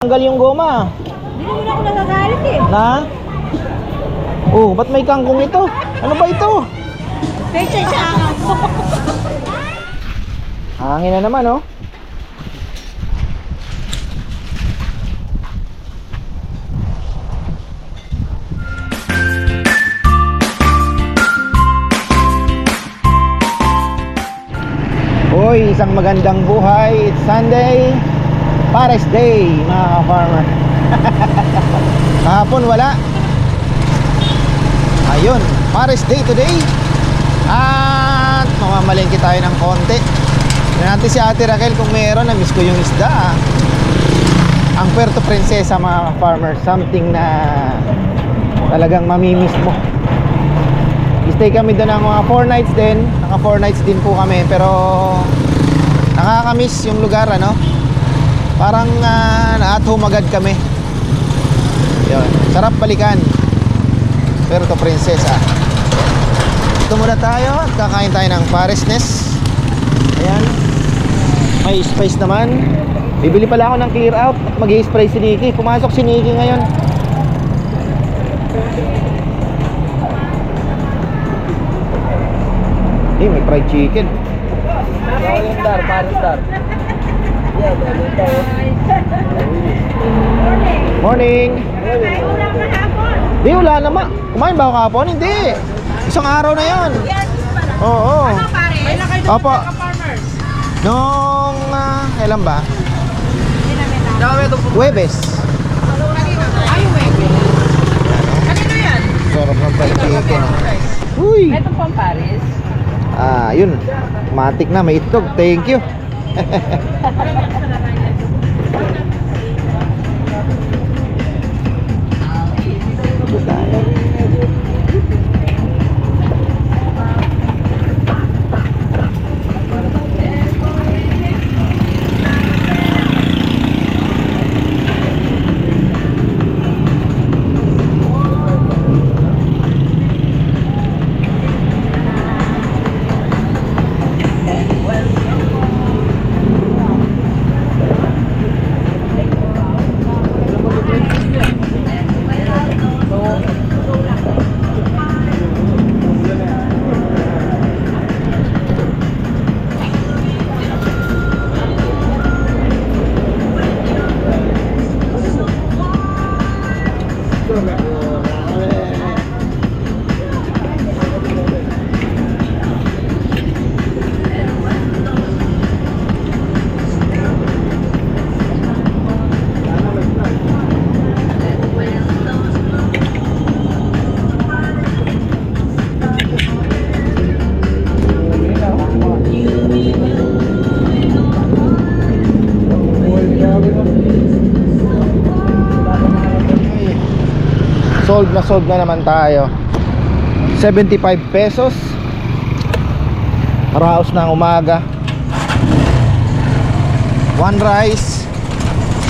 Tanggal yung goma. Hindi naman ako nagagalit eh. Na? Oh, ba't may kangkong ito? Ano ba ito? Pecha sa angan ko. Hangin na naman, oh. Hoy, isang magandang buhay. It's Sunday. Pares Day, mga ka-farmer. Kahapon wala. Ayun, Pares Day today. At mamamalingki tayo ng konti. Tignan natin si Ate Raquel kung meron. Na-miss ko yung isda. ah. Ang Puerto Princesa mga farmer. Something na talagang mamimiss mo. Stay kami doon ng mga 4 nights din. Naka 4 nights din po kami. Pero nakakamiss yung lugar ano. Parang uh, na-at kami. Yun. Sarap balikan. Puerto Princesa. Ito muna tayo at kakain tayo ng Parisness. Ayan. May spice naman. Bibili pala ako ng clear out at mag spray si Nikki. Pumasok si Nikki ngayon. Eh, may fried chicken. Paristar, paristar. Morning! Kaya hapon. Di, wala naman. Kumain ba ako kahapon? Hindi. Isang araw na yon. Oo. Ano pare? Opo. Nung, ah, kailan ba? Ito. Huwebes. Ay, wait. Kanino yan? Sarap ng chicken. Uy! Itong pang Paris. Ah, yun. Matik na, may itlog. Thank you. Ito tayo. Sold na sold na naman tayo. 75 pesos. Raos ng umaga. One rice.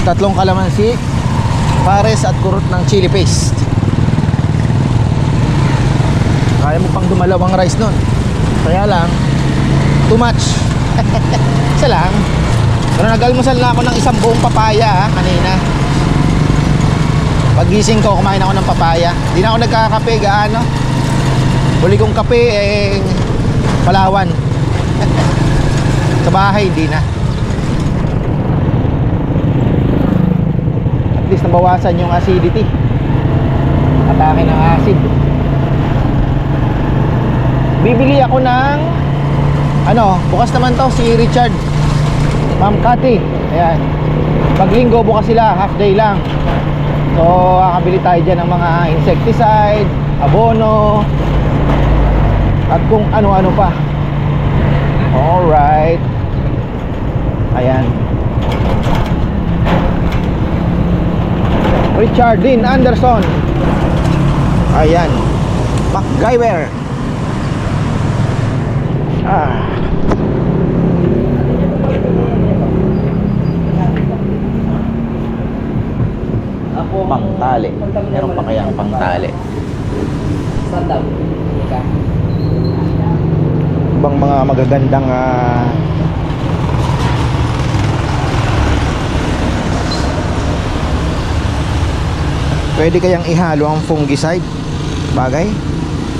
Tatlong kalamansi. Pares at kurot ng chili paste. Kaya mo pang dumalawang rice nun. Kaya lang Too much. Isa lang. Pero nag-almusal na ako ng isang buong papaya ha, kanina Pagising ko, kumain ako ng papaya. Hindi na ako nagkakape gaano. Huli kong kape, eh, Palawan. Sa bahay, hindi na. At least nabawasan yung acidity. Atake ng acid. Bibili ako ng ano, bukas naman to si Richard. Ma'am Cathy. Ayan. Pag linggo bukas sila, half day lang. So, kakabili tayo dyan ng mga insecticide, abono, at kung ano-ano pa. Alright. Ayan. Richard Dean Anderson. Ayan. MacGyver. Ah. Pangtali. Meron pa kayang pangtali? Stand up. Ka. Ibang mga magagandang ah, Pwede kayang ihalo ang fungicide. Bagay.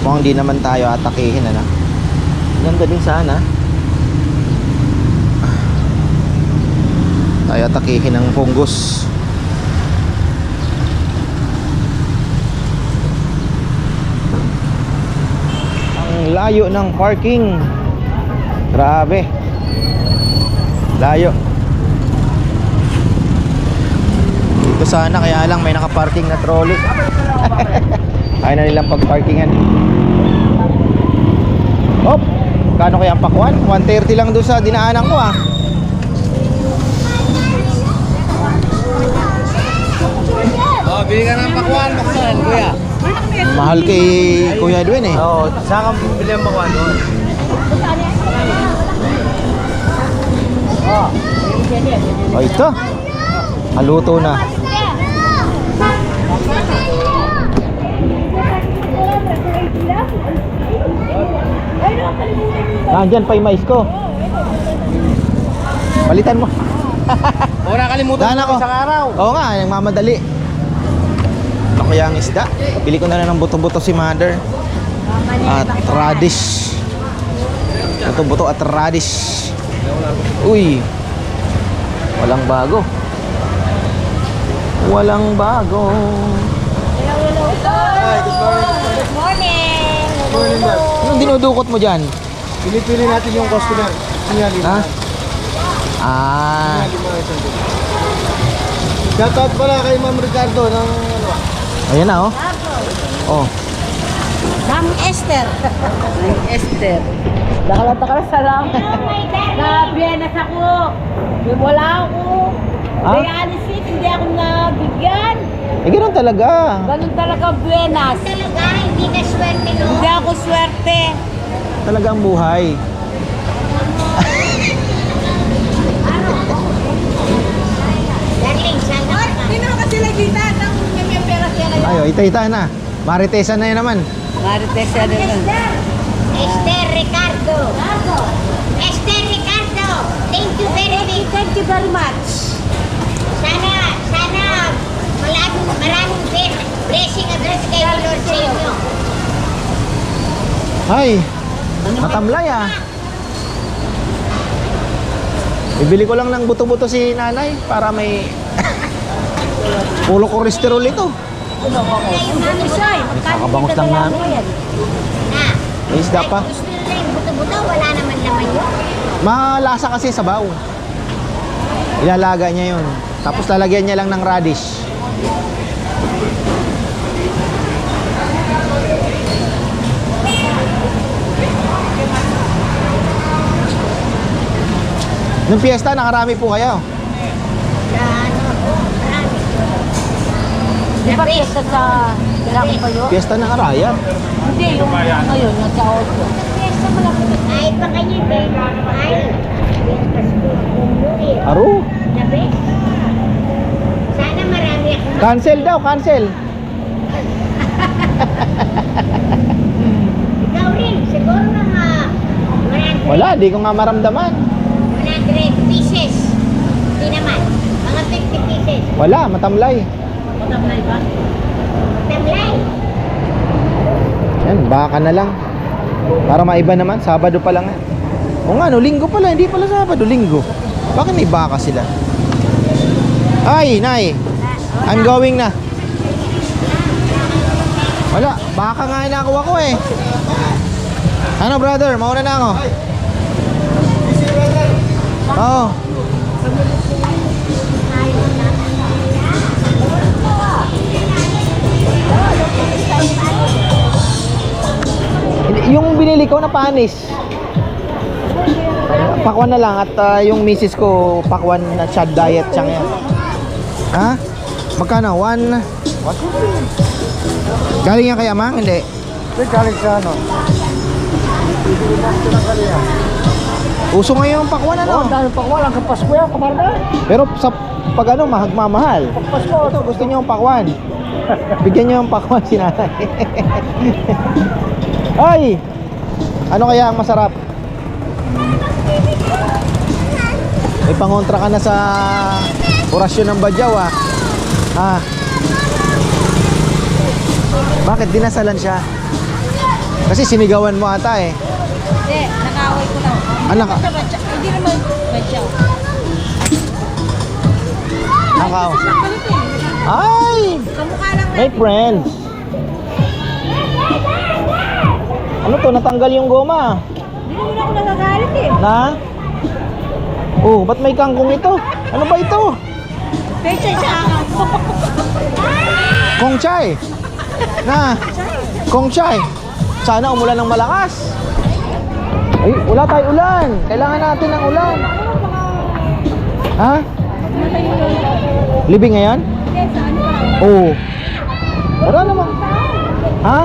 Mukhang di naman tayo atakihin, ano? Ganda din sana. Tayo atakihin ng fungus. Layo ng parking. Grabe. Layo. Dito sana kaya lang may nakaparking na trolley. Ayaw na nilang pagparkingan. Hop! Kano kaya ang pakwan? 130 lang doon sa dinaanan ko ah. Oh, bili ka ng pakwan, pakwan, kuya. Mahal kay Kuya Edwin eh. Oo, saan ka bili ang pakwan doon? Oh, ito. Haluto na. Nandyan pa yung mais ko. Palitan mo. Oo, nakalimutan Daan ako. ko isang araw. Oo nga, nagmamadali. Kaya ang isda? Bili ko na lang ng buto-buto si mother. At radish. Buto-buto at radish. Uy. Walang bago. Walang bago. Good morning. Morning, ma'am. Anong dinudukot mo dyan? Pinipili natin yung customer. Sinyali. Ha? Ah. Shoutout pala kay Ma'am Ricardo ng. Ayan na oh. Oh. Ma'am Esther. Ma'am Esther. Nakalata ka na sa lang. Na Viennas ako. Wala ako. Ah? Dialysis, hindi ako nabigyan. Eh, ganun talaga. Ganun talaga Buenas. Talaga, hindi ka swerte no? Hindi ako swerte. Talaga ang buhay. Darling, sana ka. Hindi naman kasi nagkita ng may pera siya kayo. Ayo, ita-ita na. Maritesan na yan naman. Marites siya din. Esther Ricardo. Esther Ricardo. Thank you very much. Thank you very much. Sana, sana maraming, maraming bless- blessing address kay Lord sa inyo. Ay, matamlay ah. Bibili ko lang ng buto-buto si nanay para may pulo kolesterol ito. Yung mami soy, Kakabangos lang na. May isda pa. Gusto nila yung buto-buto, wala naman laman yun. Malasa kasi sabaw. Ilalaga niya yun. Tapos lalagyan niya lang ng radish. Nung piyesta, nakarami po kayo. Na ano ako, marami. Di ba kesa sa Iraq pa yun? Piyesta ng Arayat. Hindi, yung ngayon, nasa auto. Piyesta mo lang. Ay, pa kayo, babe. Ay, piyesta sa. Aro. Best. Sana marami akong Cancel daw, cancel. Ikaw rin, siguro mga 100, Wala, di ko nga maramdaman. 100 pieces. Hindi naman. Mga 50 pieces. Wala, matamlay. Matamlay ba? Tamlay. Yan, baka na lang. Para maiba naman, Sabado pa lang. yan. O nga, no, linggo pala, hindi pala Sabado, linggo. Bakit may baka sila? Ay, Nay, I'm going na. Wala, baka nga yung nakuha ko eh. Ano brother, mauna na ako. Oo. Hindi, Yung binili ko na panis. Pakwan na lang at ah, yung misis ko pakwan na chad diet siyang yan. Ha? Magkano? One? Galing yan kay Amang? Hindi. Ito galing sa ano? Uso ngayon ang pakwan ano? dahil pakwan, ang kapasko yan, kamarda. Pero sa pag ano, mahagmamahal. Pasko. Ito, gusto niyo yung pakwan. Bigyan niyo yung pakwan si nanay. Ay! Ano kaya ang masarap? May pangontra ka na sa orasyon ng Badyaw ah. Ha? Bakit dinasalan siya? Kasi sinigawan mo ata eh. Hindi, nakaway ko lang. Ah, naka- Sa badya- Hindi naman badyaw. Nakaw. Galit eh. Ay! May friends. Ano to? Natanggal yung goma. Hindi naman ako nagagalit eh. Na? Oh, ba't may kangkong ito? Ano ba ito? Pecha sa akin ko. Kong chai. Na? Kong chai. Sana umulan ng malakas. Ay, wala tayo ulan. Kailangan natin ng ulan. Ha? Libing ngayon? Oo. Wala naman. Ha?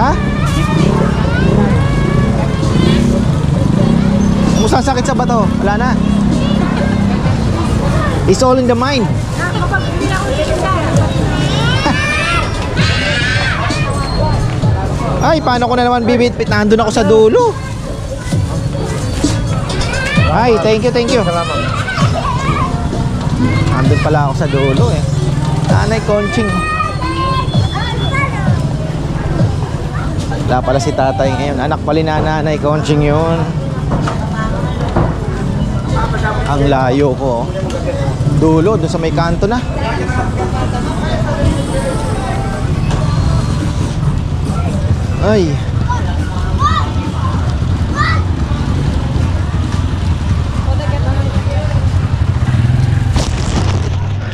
Ha? Kumusta ang sakit sa bato? Wala na. It's all in the mind. Ay, paano ko na naman bibitbit? Nandun ako sa dulo. Ay, thank you, thank you. Nandun pala ako sa dulo eh. Nanay Conching. Wala pala si tatay ngayon. Anak pala ni nanay Conching yun. Ang layo ko. oh. Dulo, doon sa may kanto na. Ay.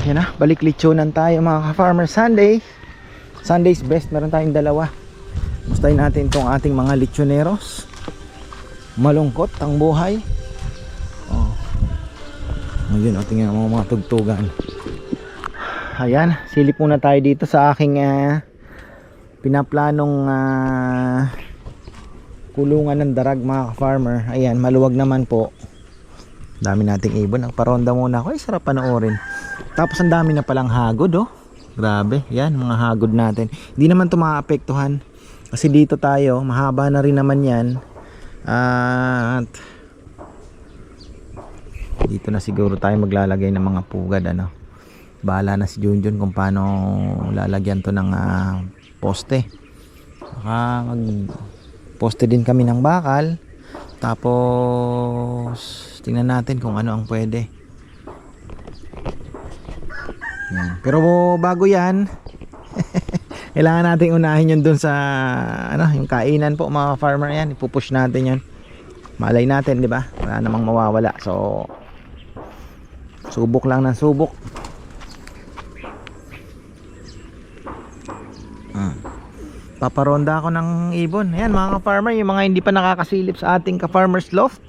Yan na, balik lechonan tayo mga ka-farmer Sunday. Sunday's best, meron tayong dalawa. Mustahin natin tong ating mga lechoneros. Malungkot ang buhay. Oh. Ayun, oh, tingnan mo mga tugtugan. Ayan, silip muna tayo dito sa aking ah, pinaplanong ah, kulungan ng darag mga farmer ayan maluwag naman po dami nating ibon ang paronda muna ako ay sarap panoorin tapos ang dami na palang hagod oh. Grabe yan mga hagod natin. Hindi naman to maapektuhan. Kasi dito tayo mahaba na rin naman yan. At dito na siguro tayo maglalagay ng mga pugad ano. Bahala na si Junjun kung paano lalagyan to ng ah, poste. Baka mag poste din kami ng bakal. Tapos tingnan natin kung ano ang pwede yan. pero bago yan kailangan natin unahin yun dun sa ano yung kainan po mga farmer. Yan ipupush natin yan malay natin di ba? Wala namang mawawala. So subok lang ng subok. Paparonda ako ng ibon. Ayan mga ka-farmer yung mga hindi pa nakakasilip sa ating ka-farmers loft.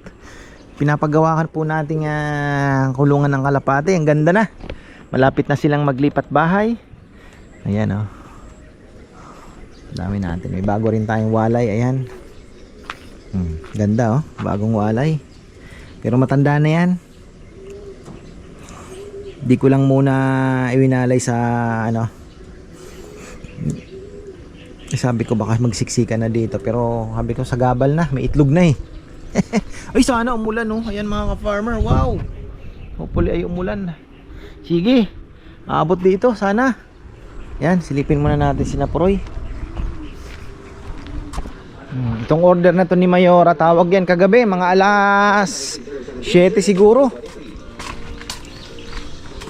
Pinapagawakan po nating ah, kulungan ng kalapate. Ang ganda na malapit na silang maglipat bahay. Ayan oh. Dami natin. May bago rin tayong walay. Ayan. Hmm, ganda oh. Bagong walay. Pero matanda na yan. Di ko lang muna iwinalay sa ano sabi ko baka magsiksika na dito. Pero sabi ko sa gabal na. May itlog na eh. Ay sana umulan no ayan mga ka-farmer. Wow! Hopefully ay umulan sige aabot dito sana. Yan silipin muna natin si Naproy hmm, itong order na to ni Mayora tawag yan kagabi mga alas 7 siguro.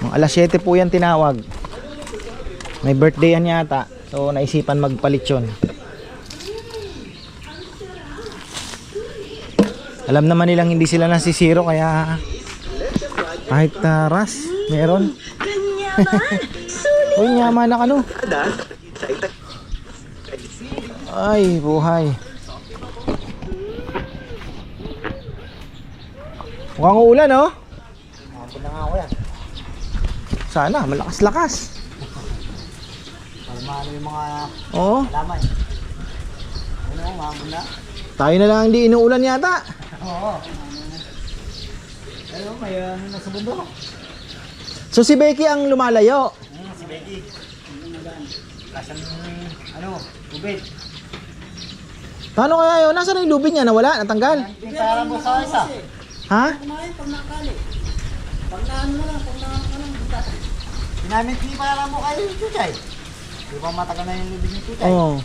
Mga alas 7 po yan tinawag. May birthday yan yata So naisipan magpalit yun. Alam naman nilang hindi sila nasisiro kaya kahit uh, ras meron. Uy, yaman na ano. Ay, buhay. Mukhang uulan, oh. Sana, malakas-lakas. Ano yung mga Oo. laman? Ano, na? Tayo na lang hindi inuulan yata. Oo. May ano na sa bundok. So si Becky ang lumalayo. Hmm, si Becky. Kasan, ano, ubid. Paano kaya yun? Nasaan yung lubid niya? Nawala? Natanggal? Para mo sa isa. Ha? Ginamit ni para mo kayo yung tuchay. Di ba matagal na yung libig ni tuchay? Oo.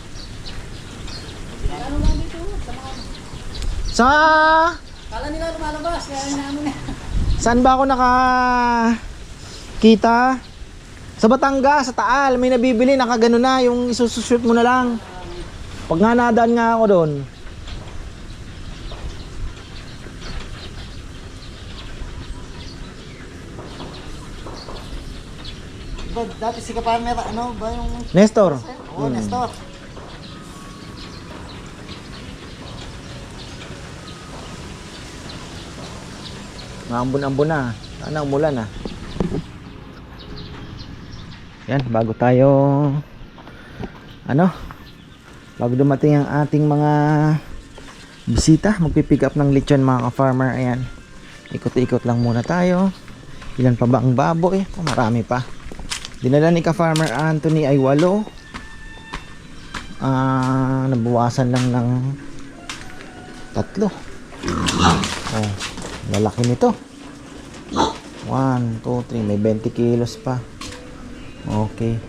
Sa Kala nila lumalabas, kaya inaano na. Saan ba ako naka kita? Sa Batangas, sa Taal, may nabibili, nakagano na, yung isusushoot mo na lang. Pag nga nadaan nga ako doon, Diba, dati si Kaparmer, ano ba yung... Nestor, Oo, Nestor. Maambon-ambon na. Sana umulan na. Yan, bago tayo ano? Bago dumating ang ating mga bisita, magpipick up ng lechon mga ka-farmer. Ayan. Ikot-ikot lang muna tayo. Ilan pa ba ang baboy? Oh, marami pa. Dinala ni ka-farmer Anthony ay walo. Ah, nabuwasan lang ng tatlo. Oh, lalaki nito. 1, 2, 3. May 20 kilos pa. Okay.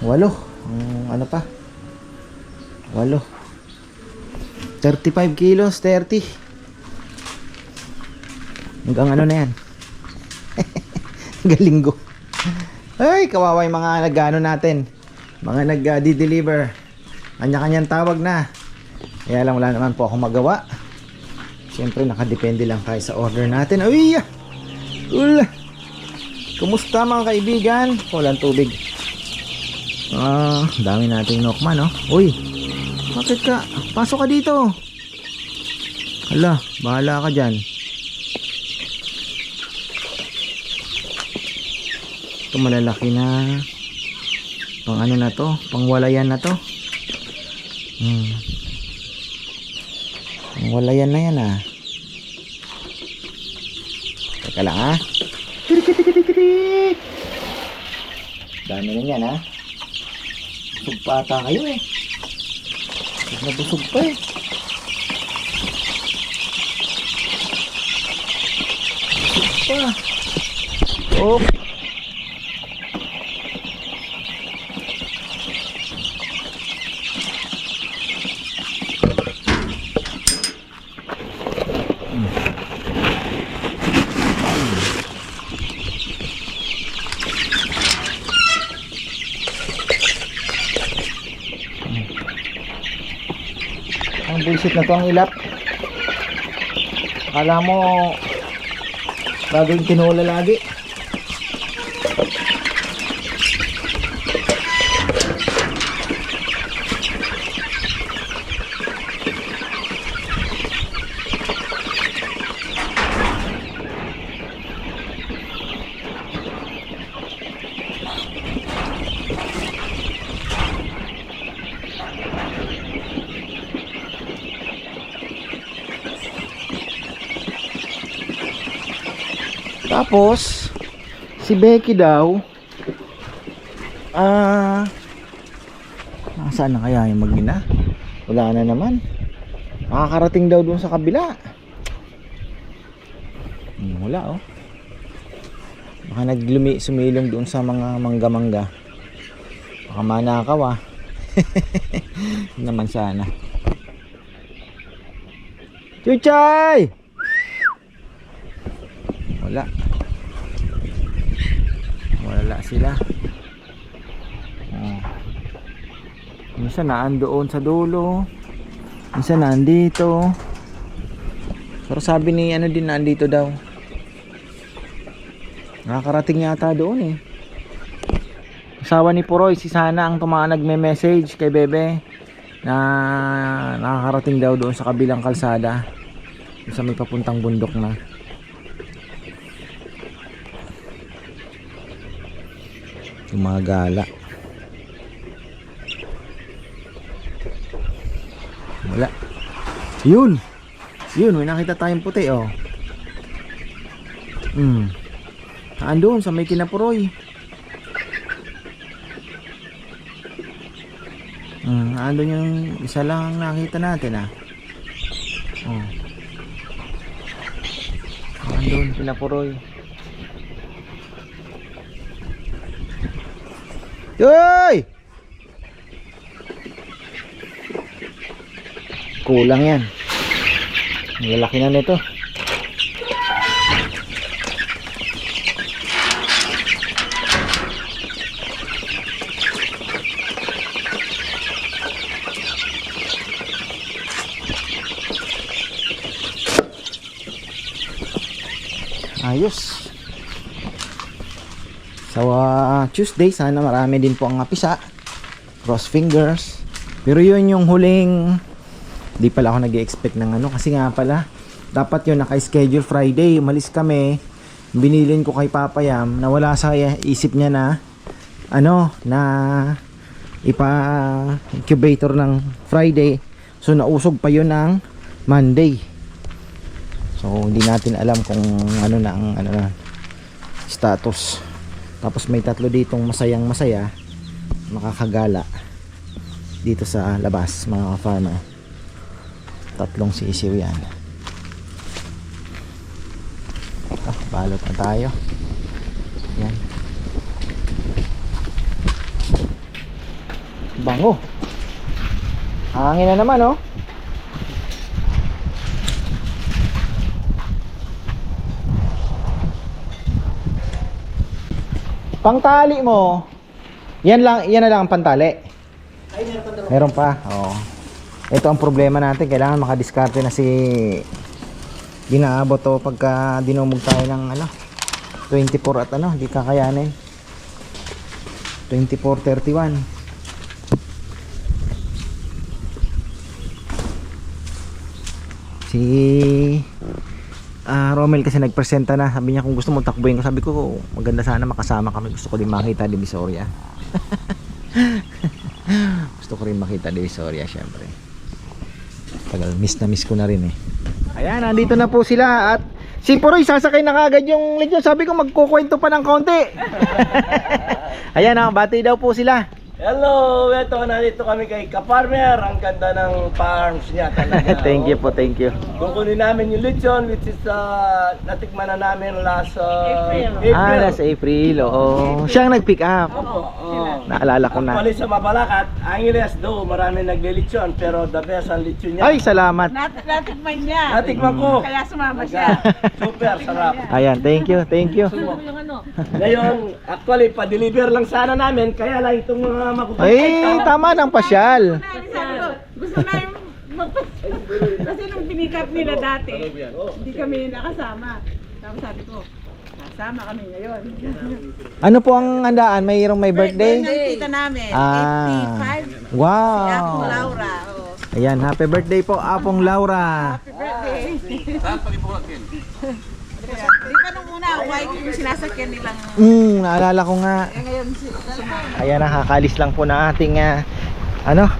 Walo. Ang ano pa? Walo. 35 kilos, 30. Hanggang ano na yan? Galinggo. Ay, kawawa yung mga nag-ano natin. Mga nag-deliver. Kanya-kanyang tawag na. Kaya lang wala naman po akong magawa. Siyempre, nakadepende lang tayo sa order natin. Uy! Ula! Kumusta mga kaibigan? Walang tubig. Ah, dami nating nokma, no? Uy! Bakit ka? Pasok ka dito. Hala, bahala ka dyan. Ito malalaki na. Pang ano na to? Pangwalayan na to. Hmm. Wala yan na yan ah. Teka lang ah. Dami na yan ah. Busog pa ata kayo eh. Busog na busog pa eh. Busog pa. Oh. Bullshit na to ang ilap. Akala mo bagay tinola lagi. Tapos, si Becky daw, ah, nasaan na kaya yung magina? Wala na naman. Makakarating daw doon sa kabila. Hmm, wala oh. Baka naglumi, sumilong doon sa mga mangga-mangga. Baka manakaw ah. naman sana. Chuchay! Wala. Sila. Oh. Minsan naandoon sa dulo. Minsan nandito. Pero sabi ni ano din nandito daw. Nakakarating yata doon eh. Asawa ni Puroy, si Sana ang tuma nagme-message kay Bebe na nakakarating daw doon sa kabilang kalsada. Sa may papuntang bundok na. Gumagala. Wala. Yun. Yun, may nakita tayong puti oh. Hmm. Saan doon sa may kinapuroy? Hmm, andun yung isa lang ang nakita natin ah. Oh. Andun, kinapuroy. Yoy! Kulang yan. Ang lalaki na nito. Ayos. So, ah, Tuesday, sana marami din po ang apisa. Cross fingers. Pero yun yung huling, di pala ako nag expect ng ano. Kasi nga pala, dapat yun naka-schedule Friday. Umalis kami. Binilin ko kay Papa Yam na wala sa isip niya na, ano, na ipa-incubator ng Friday. So, nausog pa yun ng Monday. So, hindi natin alam kung ano na ang ano na, status. Tapos may tatlo ditong masayang masaya makakagala dito sa labas mga ka-farmer. Tatlong sisiw yan. Ah, balot na tayo. Yan. Bango. Hangin na naman oh. Pangtali mo. Yan lang, yan na lang ang pantali. Meron pa. Oo. Ito ang problema natin, kailangan makadiskarte na si ginaabot to pagka dinumog tayo ng ano 24 at ano, hindi kakayanin. 24.31. Si Ah, Romel kasi nagpresenta na. Sabi niya kung gusto mo takbuhin ko. Sabi ko, maganda sana makasama kami. Gusto ko din makita Divisoria. gusto ko rin makita Divisoria, syempre. Tagal, miss na miss ko na rin eh. Ayan, nandito na po sila at si Puroy sasakay na kagad yung legion. Sabi ko magkukwento pa ng konti. Ayan, ah, bati daw po sila. Hello! Ito, nandito kami kay Kaparmer. Ang ganda ng farms niya talaga. thank you po, thank you. Kukunin namin yung lechon which is uh, natikman na namin last uh, April. Ah, last April. Oo. Siya ang nag-pick up. Opo, oo. Naalala ko na. Actually sa Mabalacat, Angeles do, marami naglilitsyon pero the best ang lechon niya. Ay, salamat. Nat natikman niya. Natikman ko. Kaya sumama siya. Super sarap. Ayan, thank you, thank you. Ngayon, actually, pa-deliver lang sana namin, kaya lang itong mga makukulit. Ay, tama ng pasyal. Ko, gusto na yung. Kasi nung pinikap nila dati, hindi kami nakasama. Tapos sabi ko, kasama kami ngayon. Ano po ang handaan? Mayroong may birthday? ng tita namin, Ah. 85. Si Apong Wow. Laura. Oh. Ayan, happy birthday po, Apong Laura. Happy birthday. Saan palibuhatin? Di pa nung una, white yung sinasakyan nilang... Hmm, naalala ko nga. Eh Ayan, nakakalis lang po na ating ah, ano,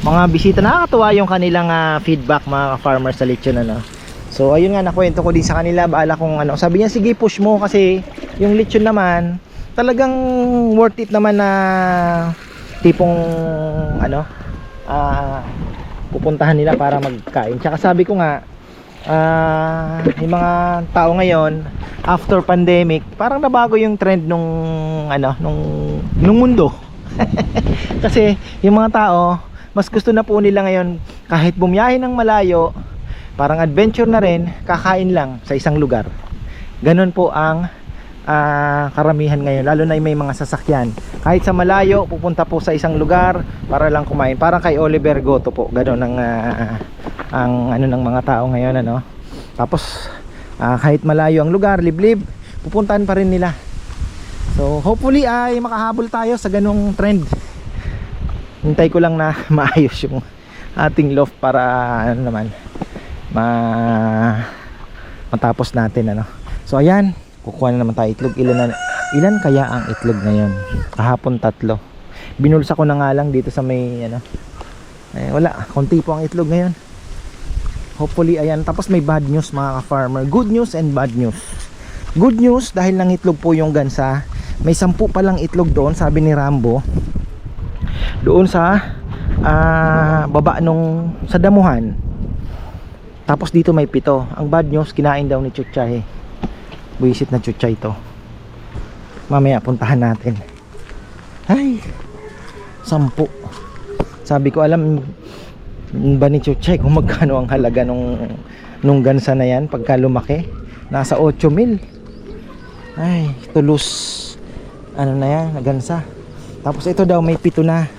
mga bisita. Nakakatuwa yung kanilang ah, feedback mga farmers sa lechon ano. So ayun nga nakwento ko din sa kanila baala kung ano. Sabi niya sige push mo kasi yung lechon naman talagang worth it naman na tipong ano ah pupuntahan nila para magkain. Tsaka sabi ko nga ah yung mga tao ngayon after pandemic parang nabago yung trend nung ano nung nung mundo. Kasi yung mga tao mas gusto na po nila ngayon kahit bumiyahe ng malayo parang adventure na rin kakain lang sa isang lugar. Ganun po ang ah, karamihan ngayon lalo na may mga sasakyan. Kahit sa malayo pupunta po sa isang lugar para lang kumain. Parang kay Oliver Goto po ganun ang ah, ang ano ng mga tao ngayon ano. Tapos ah, kahit malayo ang lugar liblib pupuntahan pa rin nila. So hopefully ay makahabol tayo sa ganung trend. Hintay ko lang na maayos yung ating loft para ano naman ma matapos natin ano. So ayan kukuha na naman tayo itlog. Ilan na ilan kaya ang itlog ngayon kahapon tatlo. Binulsa ko na nga lang dito sa may ano eh, wala. Konti po ang itlog ngayon. Hopefully ayan. Tapos may bad news mga ka-farmer. Good news and bad news. Good news dahil nang itlog po yung gansa may sampu palang itlog doon sabi ni Rambo. Doon sa ah, baba nung sa damuhan. Tapos dito may pito. Ang bad news kinain daw ni Chuchay buisit na Chuchay to mamaya puntahan natin Ay, sampu. Sabi ko alam ba ni Chuchay kung magkano ang halaga nung nung gansa na yan pagka lumaki? Nasa 8 mil. Ay, tulos. Ano na yan, gansa. Tapos ito daw may pito na.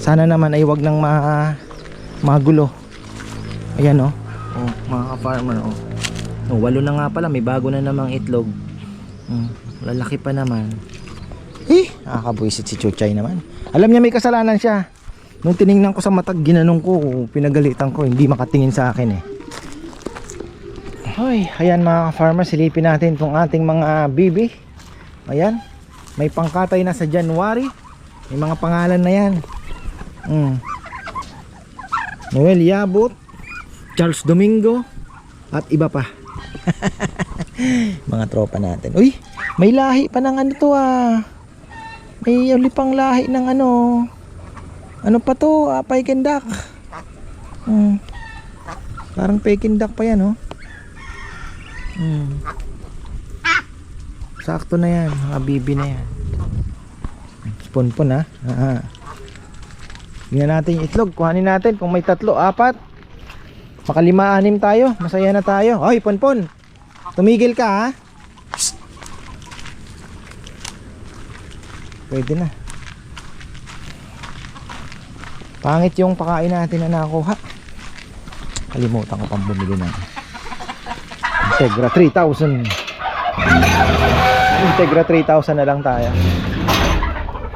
Sana naman ay wag nang ma magulo. Ayan oh. Oh, mga ka-farmer oh. Oh, walo na nga pala, may bago na namang itlog. Hmm, lalaki pa naman. Eh, nakakabuisit si Chuchay naman. Alam niya may kasalanan siya. Nung tiningnan ko sa matag, ginanong ko, pinagalitan ko, hindi makatingin sa akin eh. Hoy, ayan mga farmer, silipin natin itong ating mga bibi. Ayan, may pangkatay na sa January. May mga pangalan na yan. Mm. Noel Yabut, Charles Domingo, at iba pa. mga tropa natin. Uy, may lahi pa ng ano to ah. May uli pang lahi ng ano. Ano pa to? Ah, Peking duck. Hmm. Parang Peking duck pa yan, oh. Hmm. Sakto na yan, mga bibi na yan. Sponpon ha. Ah. Tingnan natin itlog. Kuhanin natin kung may tatlo, apat. Makalima, anim tayo. Masaya na tayo. Hoy, ponpon. Tumigil ka ha. Pwede na. Pangit yung pakain natin na nakuha. Kalimutan ko pang bumili ng Integra 3000. Integra 3000 na lang tayo.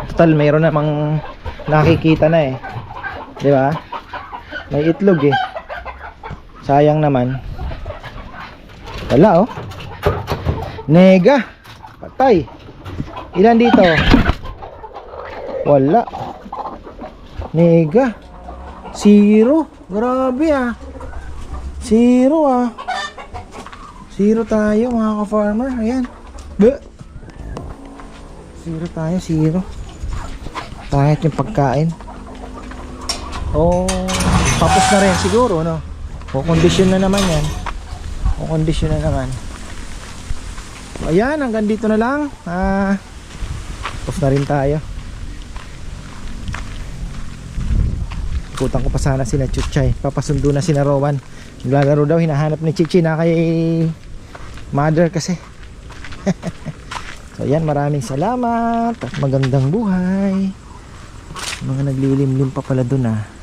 Total, mayroon namang nakikita na eh. 'Di ba? May itlog eh. Sayang naman. Wala oh. Nega. Patay. Ilan dito? Wala. Nega. Zero. Grabe ah. Zero ah. Zero tayo mga ka-farmer. Ayan. Zero tayo, zero. Kahit yung pagkain. Oh, tapos na rin siguro, no? O condition na naman yan. O condition na naman. Ayan, hanggang dito na lang. Ah, tapos na rin tayo. Ikutan ko pa sana sina Chuchay. Papasundo na sina Rowan. Naglalaro daw, hinahanap ni Chichi na kay mother kasi. so yan, maraming salamat at magandang buhay. Mga naglilimlim pa pala dun ah.